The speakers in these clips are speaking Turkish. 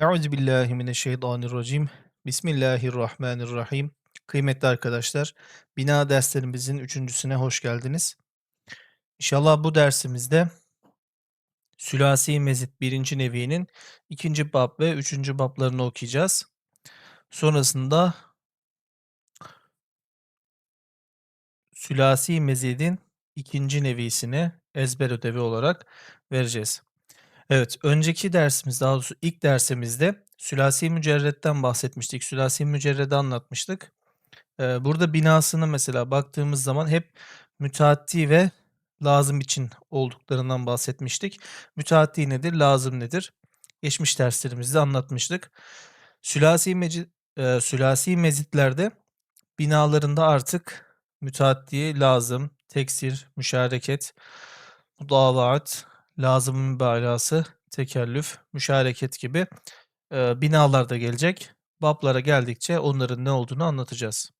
Euzubillahimineşşeytanirracim. Bismillahirrahmanirrahim. Kıymetli arkadaşlar, bina derslerimizin üçüncüsüne hoş geldiniz. İnşallah bu dersimizde Sülasi Mezit 1. Nevi'nin 2. bab ve 3. bablarını okuyacağız. Sonrasında Sülasi Mezid'in 2. nevisini ezber ödevi olarak vereceğiz. Evet, önceki dersimiz, daha doğrusu ilk dersimizde sülasi mücerretten bahsetmiştik. Sülasi mücerredi anlatmıştık. Ee, burada binasını mesela baktığımız zaman hep müteaddi ve lazım için olduklarından bahsetmiştik. Müteaddi nedir, lazım nedir? Geçmiş derslerimizde anlatmıştık. Sülasi, meci, e, sülasi mezitlerde binalarında artık müteaddi, lazım, teksir, müşareket, mudavaat, lazım mübalağası, tekellüf, müşareket gibi e, binalar gelecek. Bablara geldikçe onların ne olduğunu anlatacağız.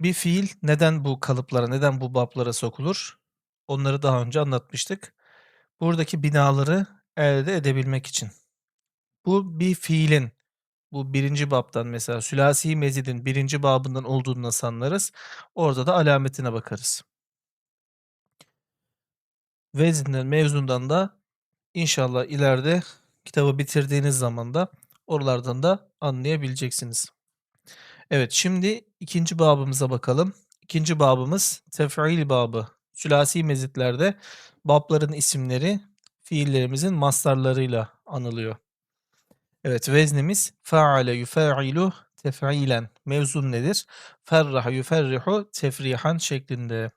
Bir fiil neden bu kalıplara, neden bu bablara sokulur? Onları daha önce anlatmıştık. Buradaki binaları elde edebilmek için. Bu bir fiilin, bu birinci babdan mesela sülasi mezidin birinci babından olduğunu nasıl anlarız? Orada da alametine bakarız. Vezinden, mevzundan da inşallah ileride kitabı bitirdiğiniz zaman da oralardan da anlayabileceksiniz. Evet şimdi ikinci babımıza bakalım. İkinci babımız tef'il babı. Sülasi mezitlerde babların isimleri fiillerimizin mastarlarıyla anılıyor. Evet veznimiz faale yufa'ilu tef'ilen. Mevzun nedir? Ferraha yuferrihu tefrihan şeklinde.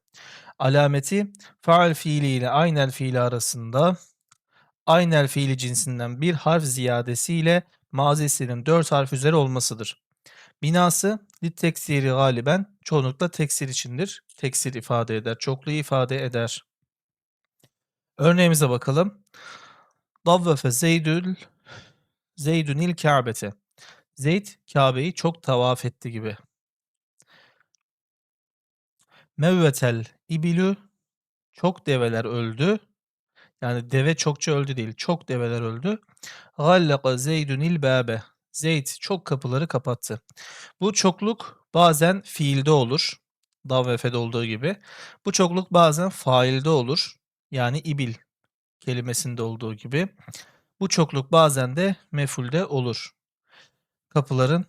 Alameti faal fiili ile aynel fiili arasında aynel fiili cinsinden bir harf ziyadesiyle mazisinin dört harf üzeri olmasıdır. Binası lit teksiri galiben çoğunlukla teksir içindir. Teksir ifade eder, çokluğu ifade eder. Örneğimize bakalım. Davvefe Zeydül Zeydünil Kâbete. Zeyd Kabe'yi çok tavaf etti gibi. Mevvetel ibilü çok develer öldü. Yani deve çokça öldü değil. Çok develer öldü. Gallaka Zeydünil bâbe. Zeyd çok kapıları kapattı. Bu çokluk bazen fiilde olur. Davvefe'de olduğu gibi. Bu çokluk bazen failde olur. Yani ibil kelimesinde olduğu gibi. Bu çokluk bazen de mefulde olur. Kapıların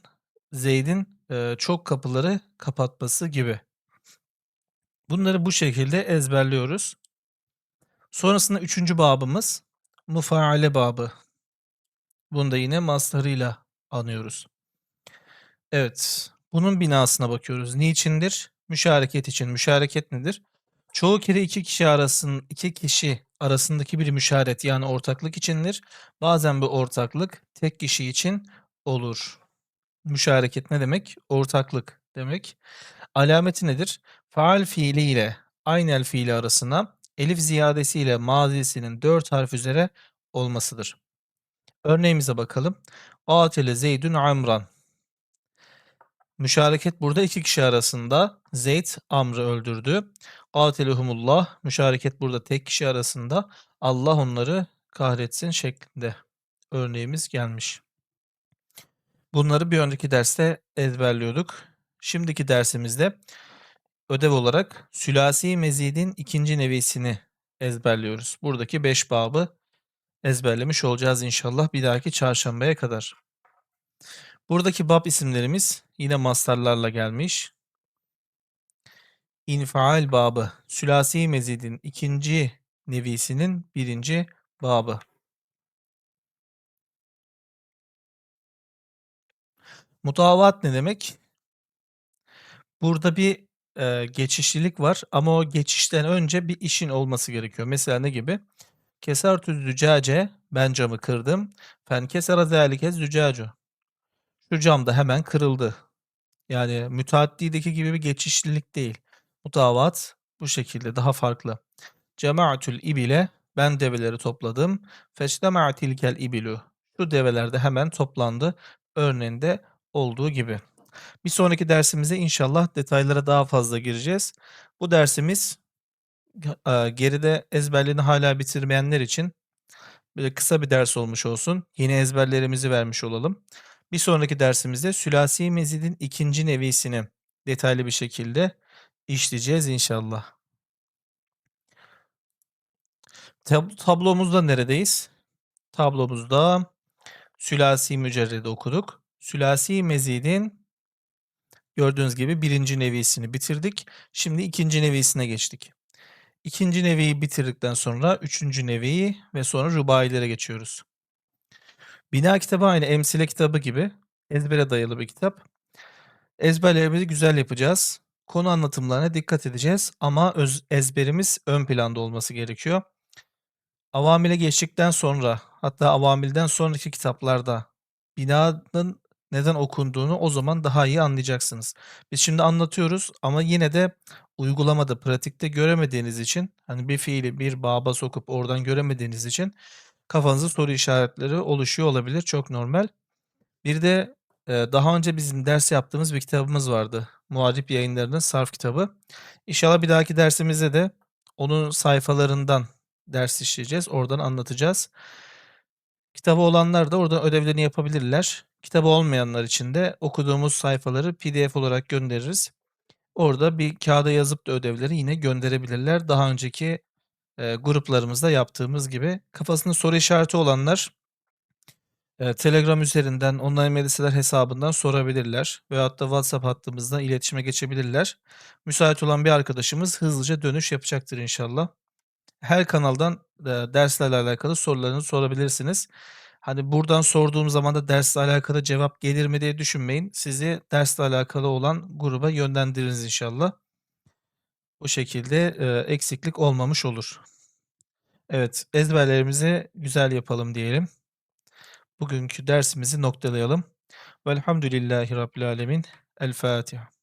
Zeyd'in çok kapıları kapatması gibi. Bunları bu şekilde ezberliyoruz. Sonrasında üçüncü babımız mufaale babı. Bunu da yine maslarıyla anıyoruz. Evet. Bunun binasına bakıyoruz. Niçindir? Müşareket için. Müşareket nedir? Çoğu kere iki kişi arasın, iki kişi arasındaki bir müşaret yani ortaklık içindir. Bazen bu ortaklık tek kişi için olur. Müşareket ne demek? Ortaklık demek. Alameti nedir? Faal fiili ile aynel fiili arasına elif ziyadesiyle mazisinin dört harf üzere olmasıdır. Örneğimize bakalım. Atele Zeydün Amran. Müşareket burada iki kişi arasında. Zeyd Amr'ı öldürdü. Atelehumullah. Müşareket burada tek kişi arasında. Allah onları kahretsin şeklinde örneğimiz gelmiş. Bunları bir önceki derste ezberliyorduk. Şimdiki dersimizde ödev olarak sülasi mezidin ikinci nevisini ezberliyoruz. Buradaki beş babı ezberlemiş olacağız inşallah bir dahaki çarşambaya kadar. Buradaki bab isimlerimiz yine mastarlarla gelmiş. İnfaal babı, sülasi mezidin ikinci nevisinin birinci babı. Mutavat ne demek? Burada bir e, geçişlilik var ama o geçişten önce bir işin olması gerekiyor. Mesela ne gibi? Kesartü zücace, ben camı kırdım. Fen kesara zâlike zücacu. Şu cam da hemen kırıldı. Yani müteaddideki gibi bir geçişlilik değil. Mutavat bu şekilde daha farklı. Cemaatül ibile ben develeri topladım. Feçtema'tilkel ibilu. Şu develer de hemen toplandı. Örneğinde olduğu gibi. Bir sonraki dersimize inşallah detaylara daha fazla gireceğiz. Bu dersimiz geride ezberlerini hala bitirmeyenler için Böyle kısa bir ders olmuş olsun. Yeni ezberlerimizi vermiş olalım. Bir sonraki dersimizde sülasi mezidin ikinci nevisini detaylı bir şekilde işleyeceğiz inşallah. Tab tablomuzda neredeyiz? Tablomuzda sülasi mücerredi okuduk. Sülasi mezidin gördüğünüz gibi birinci nevisini bitirdik. Şimdi ikinci nevisine geçtik. İkinci neviyi bitirdikten sonra üçüncü neviyi ve sonra rubailere geçiyoruz. Bina kitabı aynı emsile kitabı gibi ezbere dayalı bir kitap. Ezberlerimizi güzel yapacağız. Konu anlatımlarına dikkat edeceğiz ama öz ezberimiz ön planda olması gerekiyor. Avamile geçtikten sonra hatta avamilden sonraki kitaplarda binanın neden okunduğunu o zaman daha iyi anlayacaksınız. Biz şimdi anlatıyoruz ama yine de uygulamada, pratikte göremediğiniz için hani bir fiili bir baba sokup oradan göremediğiniz için kafanızda soru işaretleri oluşuyor olabilir. Çok normal. Bir de eee, daha önce bizim ders yaptığımız bir kitabımız vardı. Muharrip Yayınları'nın sarf kitabı. İnşallah bir dahaki dersimizde de onun sayfalarından ders işleyeceğiz. Oradan anlatacağız. Kitabı olanlar da oradan ödevlerini yapabilirler. Kitabı olmayanlar için de okuduğumuz sayfaları PDF olarak göndeririz. Orada bir kağıda yazıp da ödevleri yine gönderebilirler. Daha önceki eee, gruplarımızda yaptığımız gibi. Kafasında soru işareti olanlar eee, Telegram üzerinden online medreseler hesabından sorabilirler veyahut da WhatsApp hattımızdan iletişime geçebilirler. Müsait olan bir arkadaşımız hızlıca dönüş yapacaktır inşallah. Her kanaldan derslerle alakalı sorularınızı sorabilirsiniz. Hani buradan sorduğum zaman da dersle alakalı cevap gelir mi diye düşünmeyin. Sizi dersle alakalı olan gruba yönlendiririz inşallah. Bu şekilde eee, eksiklik olmamış olur. Evet, ezberlerimizi güzel yapalım diyelim. Bugünkü dersimizi noktalayalım. Velhamdülillahi Rabbil Alemin. El Fatiha.